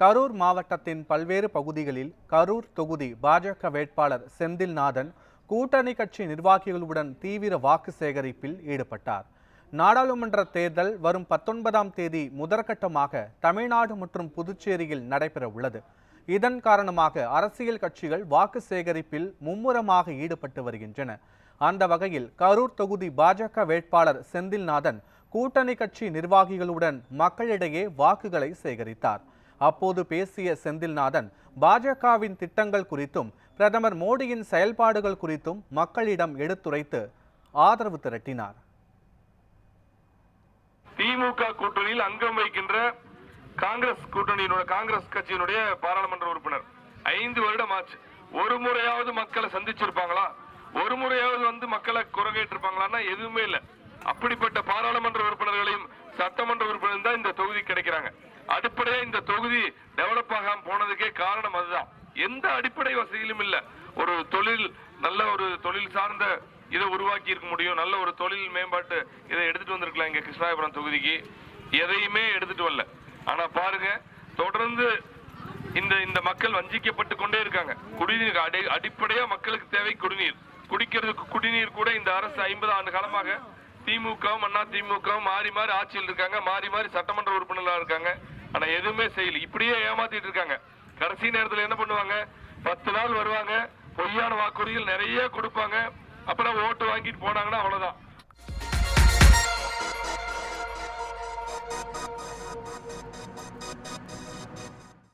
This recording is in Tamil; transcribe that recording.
கரூர் மாவட்டத்தின் பல்வேறு பகுதிகளில் கரூர் தொகுதி பாஜக வேட்பாளர் செந்தில்நாதன் கூட்டணி கட்சி நிர்வாகிகளுடன் தீவிர வாக்கு சேகரிப்பில் ஈடுபட்டார். நாடாளுமன்ற தேர்தல் வரும் பத்தொன்பதாம் தேதி முதற்கட்டமாக தமிழ்நாடு மற்றும் புதுச்சேரியில் நடைபெற உள்ளது. இதன் காரணமாக அரசியல் கட்சிகள் வாக்கு சேகரிப்பில் மும்முரமாக ஈடுபட்டு வருகின்றன. அந்த வகையில் கரூர் தொகுதி பாஜக வேட்பாளர் செந்தில்நாதன் கூட்டணி கட்சி நிர்வாகிகளுடன் மக்களிடையே வாக்குகளை சேகரித்தார். அப்போது பேசிய செந்தில்நாதன் பாஜகவின் திட்டங்கள் குறித்தும் பிரதமர் மோடியின் செயல்பாடுகள் குறித்தும் மக்களிடம் எடுத்துரைத்து ஆதரவு திரட்டினார். திமுக கூட்டணியில் அங்கம் வைக்கின்ற காங்கிரஸ் கூட்டணியினுடைய காங்கிரஸ் கட்சியினுடைய பாராளுமன்ற உறுப்பினர். ஐந்து வருடம் ஆச்சு. ஒரு முறையாவது மக்களை சந்திச்சிருப்பாங்களா? ஒரு முறையாவது வந்து மக்களை குரங்கேற்றிருப்பாங்களான்னா எதுவுமே இல்ல. அப்படிப்பட்ட பாராளுமன்ற உறுப்பினர் சட்டமன்ற உறுப்பினர் தான் இந்த தொகுதி கிடைக்கிறாங்க அடிப்படையா இந்த தொகுதி டெவலப் ஆகாம போனதுக்கே காரணம் அதுதான். எந்த அடிப்படை வசதியிலும் இல்ல. ஒரு தொழில் நல்ல ஒரு தொழில் சார்ந்த இதை உருவாக்கி இருக்க முடியும். நல்ல ஒரு தொழில் மேம்பாட்டு இதை எடுத்துட்டு வந்திருக்கலாம் இங்க கிருஷ்ணாபுரம் தொகுதிக்கு. எதையுமே எடுத்துட்டு வரல. ஆனா பாருங்க தொடர்ந்து இந்த இந்த மக்கள் வஞ்சிக்கப்பட்டு கொண்டே இருக்காங்க. குடிநீர் அடி அடிப்படையா மக்களுக்கு தேவை குடிநீர். குடிக்கிறதுக்கு குடிநீர் கூட இந்த அரசு ஐம்பது ஆண்டு காலமாக திமுகவும் அண்ணா திமுகவும் மாறி மாறி ஆட்சியில் இருக்காங்க. மாறி மாறி சட்டமன்ற உறுப்பினர்களாக இருக்காங்க. ஆனா எதுவுமே செய்யல. இப்படியே ஏமாத்திட்டு இருக்காங்க. கடைசி நேரத்தில் என்ன பண்ணுவாங்க? பத்து நாள் வருவாங்க. பொய்யான வாக்குறுதிகள் நிறைய கொடுப்பாங்க. அப்புறம் ஓட்டு வாங்கிட்டு போனாங்கன்னா அவ்வளவுதான்.